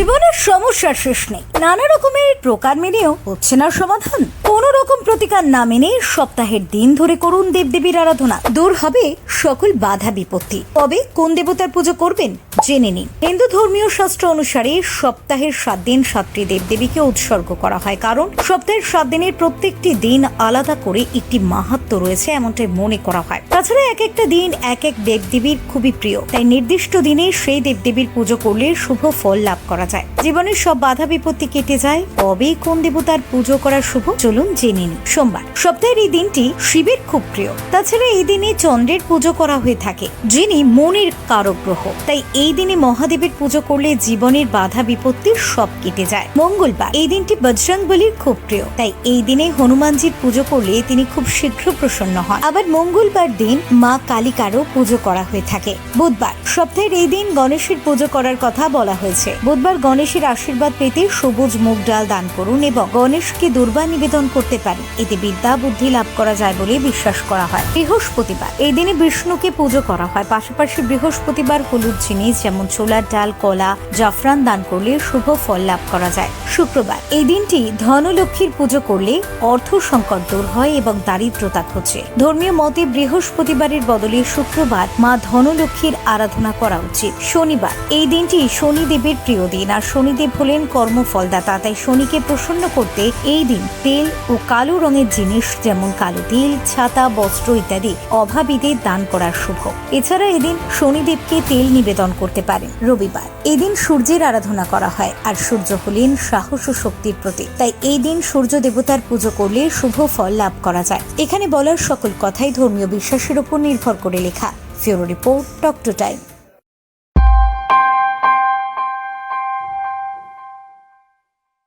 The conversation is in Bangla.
জীবনের সমস্যার শেষ নেই। নানা রকমের প্রকার মেনেও হচ্ছে না সমাধান। কোন রকম প্রতিকার না মেনে সপ্তাহের দিন ধরে করুন দেবদেবীর আরাধনা। দূর হবে সকল বাধা বিপত্তি। তবে কোন দেবতার পুজো করবেন জেনে নিন। হিন্দু ধর্মীয় শাস্ত্র অনুসারে সপ্তাহের সাত দিন সাতটি দেবদেবীকে উৎসর্গ করা হয়। কারণ সপ্তাহের সাত দিনের প্রত্যেকটি দিন আলাদা করে একটি মাহাত্ম রয়েছে এমনটাই মনে করা হয়। তাছাড়া এক একটা দিন এক এক দেবদেবীর খুবই প্রিয়। তাই নির্দিষ্ট দিনে সেই দেবদেবীর পুজো করলে শুভ ফল লাভ করা যায়। জীবনের সব বাধা বিপত্তি কেটে যায়। তবে কোন দেবতার পুজো করা শুভ, চলুন জেনে নিন সোমবার, সপ্তাহের এই দিনটি শিবের খুব প্রিয়। তাছাড়া এই দিনে চন্দ্রের পুজো করা হয়ে থাকে, যিনি মনের কারক গ্রহ তাই এই দিনে মহাদেবের পুজো করলে জীবনের বাধা বিপত্তির সব কেটে যায়। মঙ্গলবার, এই দিনটি বজরং বলির খুব প্রিয়। তাই এই দিনে হনুমানজির পুজো করলে তিনি খুব শীঘ্র প্রসন্ন হন। আবার মঙ্গলবার দিন মা কালিকারও পুজো করা হয়ে থাকে। বুধবার, সপ্তাহের এই দিন গণেশের পুজো করার কথা বলা হয়েছে। বুধবার গণেশের আশীর্বাদ পেতে সবুজ মুগ ডাল দান করুন এবং গণেশকে দুর্বা নিবেদন করতে পারেন। এতে বিদ্যা, বুদ্ধি লাভ করা যায় বলে বিশ্বাস করা হয়। বৃহস্পতিবার, এই দিনে বিষ্ণুকে পুজো করা হয়। পাশাপাশি বৃহস্পতিবার হলুদ জিনিস যেমন ছোলার ডাল, কলা, জাফরান দান করলে শুভ ফল লাভ করা যায়। শুক্রবার, এই দিনটি ধনলক্ষ্মীর পুজো করলে অর্থ সংকট দূর হয় এবং দারিদ্রতা ঘোচে ধর্মীয় মতে বৃহস্পতিবারের বদলে শুক্রবার মা ধনলক্ষ্মীর আরাধনা করা উচিত। শনিবার, এই দিনটি শনিদেবের প্রিয় দিন। আর শনিদেব হলেন কর্মফলদাতা। তাই শনিকে প্রসন্ন করতে এই দিন তেল ও কালো রঙের জিনিস যেমন কালো তিল, ছাতা, বস্ত্র ইত্যাদি অভাবীদের দান করার শুভ। এছাড়া এদিন শনিদেবকে তেল নিবেদন করতে পারেন রবিবার। এদিন সূর্যের আরাধনা করা হয় আর সূর্য হলেন সাহস ও শক্তির প্রতীক। তাই এই দিন সূর্য দেবতার পুজো করলে শুভ ফল লাভ করা যায়। এখানে বলার সকল কথাই ধর্মীয় বিশ্বাসের উপর নির্ভর করে লেখা। ফিওরো রিপোর্ট টক টু টাইম।